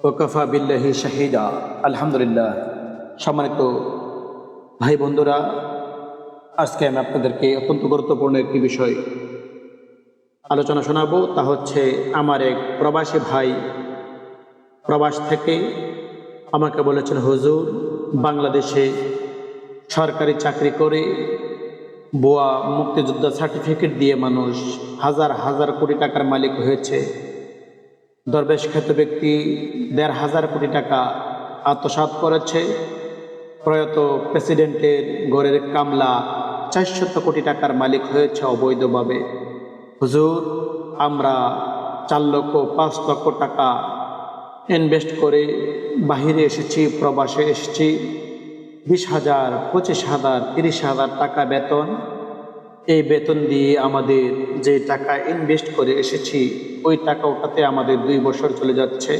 ওকফা বিল্লাহি শাহিদা। আলহামদুলিল্লাহ। সম্মানিত ভাই বন্ধুরা, আজকে আমি আপনাদেরকে অত্যন্ত গুরুত্বপূর্ণ একটি বিষয় আলোচনা শোনাবো, তা হচ্ছে আমার এক প্রবাসী ভাই প্রবাস থেকে আমাকে বলেছেন, হুজুর, বাংলাদেশে সরকারি চাকরি করে বোয়া মুক্তিযোদ্ধা সার্টিফিকেট দিয়ে মানুষ হাজার হাজার কোটি টাকার মালিক হয়েছে। দরবেশ খ্যাত ব্যক্তি দেড় হাজার কোটি টাকা আত্মসাৎ করেছে। প্রয়াত প্রেসিডেন্টের গড়ের কামলা চারশত কোটি টাকার মালিক হয়েছে অবৈধভাবে। হুজুর, আমরা চার লক্ষ পাঁচ লক্ষ টাকা ইনভেস্ট করে বাহিরে এসেছি, প্রবাসে এসেছি। বিশ হাজার, পঁচিশ হাজার, তিরিশ হাজার টাকা বেতন এই বেতন দিয়ে আমাদের যে টাকা ইনভেস্ট করে এসেছি, ওই টাকা ওটাতে আমাদের দুই বছর চলে যাচ্ছে।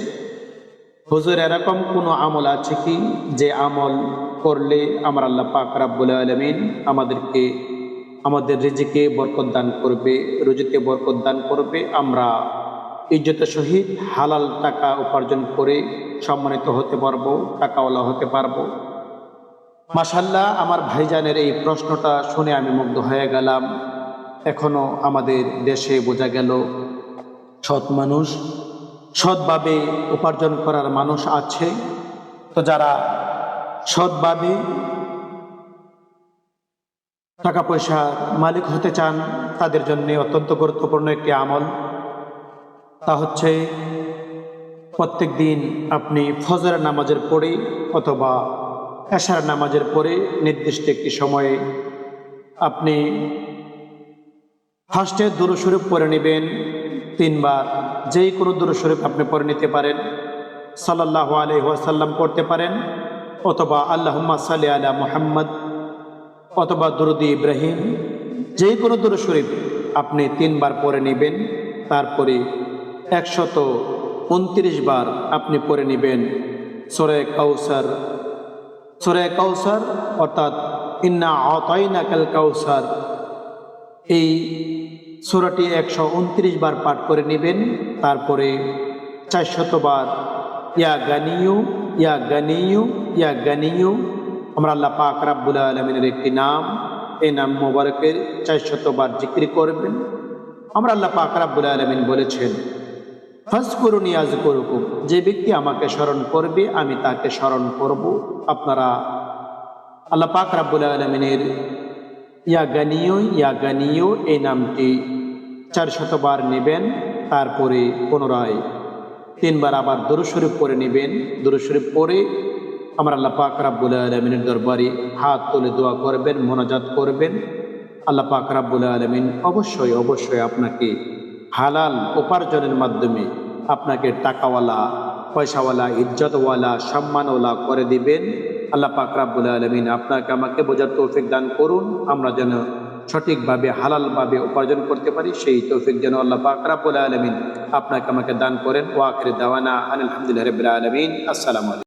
হুজুর, এরকম কোনো আমল আছে কি যে আমল করলে আমার আল্লাহ পাক রাব্বুল আলমিন আমাদেরকে, আমাদের রিজিকে বরকত দান করবে, রুজিতে বরকত দান করবে? আমরা ইজ্জতের সহিত হালাল টাকা উপার্জন করে সম্মানিত হতে পারব, টাকাওয়ালা হতে পারব। মাসাল্লাহ আমার ভাইজানের এই প্রশ্নটা শুনে আমি মুগ্ধ হয়ে গেলাম। এখনও আমাদের দেশে বোঝা গেল, সৎ মানুষ, সৎভাবে উপার্জন করার মানুষ আছে। তো যারা সৎভাবে টাকা পয়সার মালিক হতে চান, তাদের জন্য অত্যন্ত গুরুত্বপূর্ণ একটি আমল। তা হচ্ছে প্রত্যেক দিন আপনি ফজরের নামাজের পরে অথবা এশার নামাজের পরে নির্দিষ্ট একটি সময়ে আপনি ফার্স্টে দুরুস্বরূপ পরে নেবেন, তিনবার। যেই কোনো দুরুস্বরূপ আপনি পরে নিতে পারেন সাল্লাহ আলহাসাল্লাম পড়তে পারেন, অথবা আল্লাহম্মা সাল্লি আলা মুহাম্মদ, অথবা দুরুদি ইব্রাহিম। যে কোনো দুরুশরীফ আপনি তিনবার পরে নেবেন, তারপরে একশত উনত্রিশ বার আপনি পরে নেবেন। সোরে কাউসার সোরে কাউসার অর্থাৎ ইন্না অতয়না কাল কাউসার এই সুরাটি একশো উনত্রিশ বার পাঠ করে নেবেন, তারপরে চারশতবার ইয়া গানিয়ু ইয়া গানিয়ু ইয়া গানিয়ু আমরা আল্লাহ পাক রাব্বুল আলমিনের একটি নাম, এই নাম মোবারকের চারশতবার জিক্রি করবেন। আমরা আল্লাহ পাক রাব্বুল আলমিন বলেছেন ফাজ করুন ইয়াজ করুকুম, যে ব্যক্তি আমাকে স্মরণ করবে, আমি তাকে স্মরণ করব। আপনারা আল্লাহ পাক রাব্বুল আলমিনের, ইয়া গানিও ইয়া গানিও এই নামটি চার শতবার নেবেন, তারপরে পুনরায় তিনবার আবার দুরুশরীফ পরে নেবেন। দুরুশরীফ পরে আমার আল্লাহ পাক রাব্বুল আলমিনের দরবারে হাত তুলে দোয়া করবেন, মোনাজাত করবেন। আল্লাহ পাক রাব্বুল আলমিন অবশ্যই অবশ্যই আপনাকে হালাল উপার্জনের মাধ্যমে আপনাকে টাকাওয়ালা, পয়সাওয়ালা, ইজ্জতওয়ালা, সম্মানওয়ালা করে দিবেন। আল্লাহ পাক রাব্বুল আলমিন আপনাকে আমাকে বোঝার তৌফিক দান করুন। আমরা যেন সঠিকভাবে, হালালভাবে উপার্জন করতে পারি, সেই তৌফিক যেন আল্লাহ পাক রাব্বুল আলমিন আপনাকে আমাকে দান করেন। ওয়াকরে দাওয়ানা আলহামদুলিল্লাহ রবিল আলমিন। আসসালামু আলাইকুম।